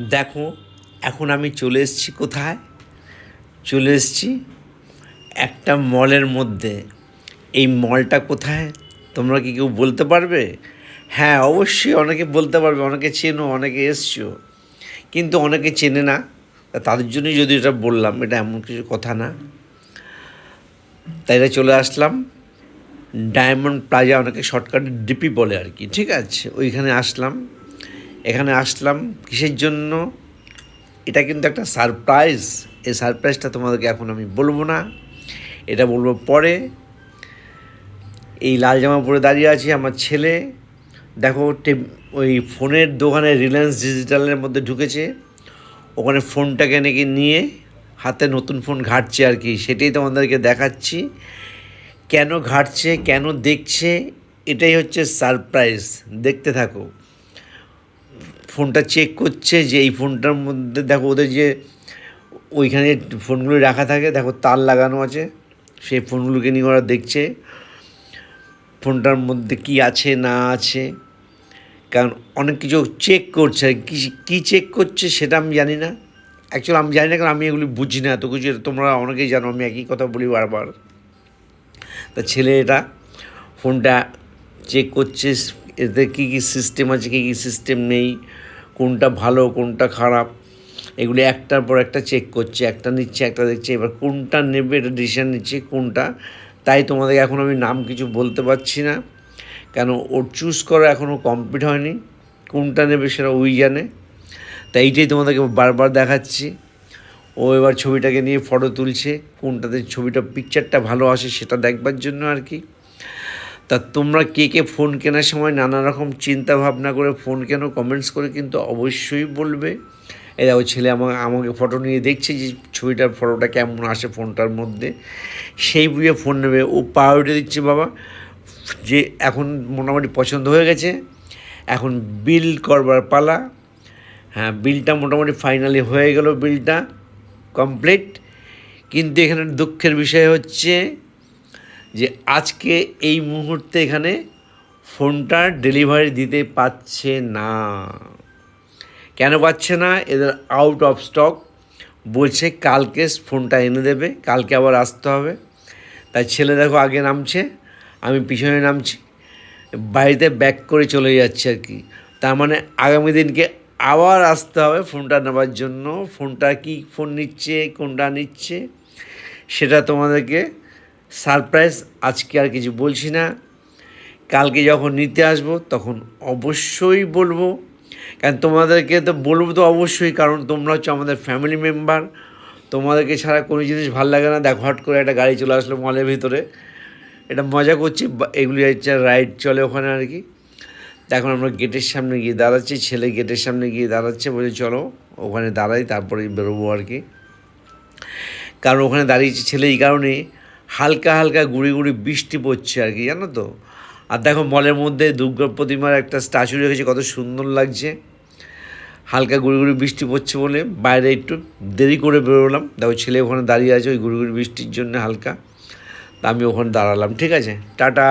দেখো, এখন আমি চলে এসেছি কোথায়? চলে এসেছি একটা মলের মধ্যে। এই মলটা কোথায়? তোমরা কি কেউ বলতে পারবে? হ্যাঁ অবশ্যই অনেকে বলতে পারবে, অনেকে চেনো, অনেকে এসছো। কিন্তু অনেকে চেনে না। তাদের জন্যই যদি এটা বললাম, এটা এমন কিছু কথা না। তাই এটা চলে আসলাম। ডায়মন্ড প্লাজা, অনেকে শর্টকাটে ডিপি বলে আর কি, ঠিক আছে? ওইখানে আসলাম। এখানে আসলাম কিসের জন্য? এটা কিন্তু একটা সারপ্রাইজ এই সারপ্রাইজটা তোমাদেরকে এখন আমি বলব না। এটা বলব পরে। এই লাল জামা পরে দাঁড়িয়ে আছি আমার ছেলে। দেখো ওই ফোনের দোকানে রিলায়েন্স ডিজিটালের মধ্যে ঢুকেছে। ওখানে ফোনটাকে নাকি নিয়ে হাতে নতুন ফোন ঘাটছে আর কি। সেটাই তোমাদেরকে দেখাচ্ছি। কেন ঘাটছে, কেন দেখছে, এটাই হচ্ছে সারপ্রাইজ দেখতে থাকো। ফোনটা চেক করছে যে এই ফোনটার মধ্যে, দেখো ওদের যে ওইখানে ফোনগুলো রাখা থাকে, দেখো তার লাগানো আছে। সেই ফোনগুলোকে নিয়ে ওরা দেখছে, ফোনটার মধ্যে কি আছে, না আছে। কারণ অনেক কিছু চেক করছে, কী কী চেক করছে সেটা আমি জানি না। অ্যাকচুয়ালি আমি জানি না, কারণ আমি এগুলি বুঝি না এত কিছু। তোমরা অনেকেই জানো, আমি একই কথা বলি বারবার। তা ছেলে এটা, ফোনটা চেক করছে এতে কী কী সিস্টেম আছে, কী কী সিস্টেম নেই, কোনটা ভালো, কোনটা খারাপ, এগুলি একটার পর একটা চেক করছে, একটা নিচ্ছে, একটা দেখছে, এবার কোনটা নেবে এটা ডিসিশন নিচ্ছে, কোনটা, তাই তোমাদের এখন আমি নাম কিছু বলতে পারছি না, কেন ওর চুজ করা এখনও কমপ্লিট হয়নি, কোনটা নেবে সেটা ওই জানে তাই এইটাই তোমাদেরকে বারবার দেখাচ্ছি, ও এবার ছবিটাকে নিয়ে ফটো তুলছে, কোনটাতে ছবিটা পিকচারটা ভালো আসে সেটা দেখবার জন্য আর কি। তা তোমরা কে কে ফোন কেনার সময় নানা রকম চিন্তা ভাবনা করে ফোন কেন কমেন্টস করে কিন্তু অবশ্যই বলবে। এই দেখো ছেলে আমাকে আমাকে ফটো নিয়ে দেখছে যে ছবিটার ফটোটা কেমন আসে ফোনটার মধ্যে। সেই বুঝে ফোন নেবে। ও প্রায়োরিটি দিচ্ছে বাবা, যে এখন মোটামুটি পছন্দ হয়ে গেছে। এখন বিল করবার পালা। হ্যাঁ বিলটা মোটামুটি ফাইনালি হয়ে গেল বিলটা কমপ্লিট কিন্তু এখানে দুঃখের বিষয় হচ্ছে যে আজকে এই মুহূর্তে এখানে ফোনটা ডেলিভারি দিতে পারছে না। কেন পাচ্ছে না? এদের আউট অফ স্টক বলছে কালকে ফোনটা এনে দেবে, কালকে আবার আসতে হবে। তাই ছেলে দেখো আগে নামছে, আমি পিছনে নামছি। বাড়িতে ব্যাক করে চলে যাচ্ছে আর কি। তার মানে আগামী দিনকে আবার আসতে হবে ফোনটা নেওয়ার জন্য। ফোনটা কি ফোন নিচ্ছে, কোনটা নিচ্ছে, সেটা তোমাদেরকে সারপ্রাইজ, আজকে আর কিছু বলছি না। কালকে যখন নিতে আসব, তখন অবশ্যই বলব। কারণ তোমাদেরকে তো বলব তো অবশ্যই, কারণ তোমরা হচ্ছে আমাদের ফ্যামিলি মেম্বার তোমাদেরকে ছাড়া কোনো জিনিস ভালো লাগে না। দেখো হট করে একটা গাড়ি চলে আসলো মলের ভিতরে। এটা মজা করছি এগুলি হচ্ছে রাইড চলে ওখানে আর কি। এখন আমরা গেটের সামনে গিয়ে দাঁড়াচ্ছি, ছেলে গেটের সামনে গিয়ে দাঁড়াচ্ছে বলে চলো, ওখানে দাঁড়াই, তারপরে বেরোবো আর কি। কারণ ওখানে দাঁড়িয়েছে ছেলে এই কারণে। হালকা হালকা গুড়ি গুড়ি বৃষ্টি পড়ছে আর কি, জানো তো? আর দেখো মলের মধ্যে দুর্গা প্রতিমার একটা স্ট্যাচু রেখেছে, কত সুন্দর লাগছে। হালকা গুড়ি গুড়ি বৃষ্টি পড়ছে বলে বাইরে একটু দেরি করে বেরোলাম। দেখো ছেলে ওখানে দাঁড়িয়ে আছে ওই গুড়ি গুড়ি বৃষ্টির জন্য হালকা। তা আমি ওখানে দাঁড়ালাম, ঠিক আছে? টাটা।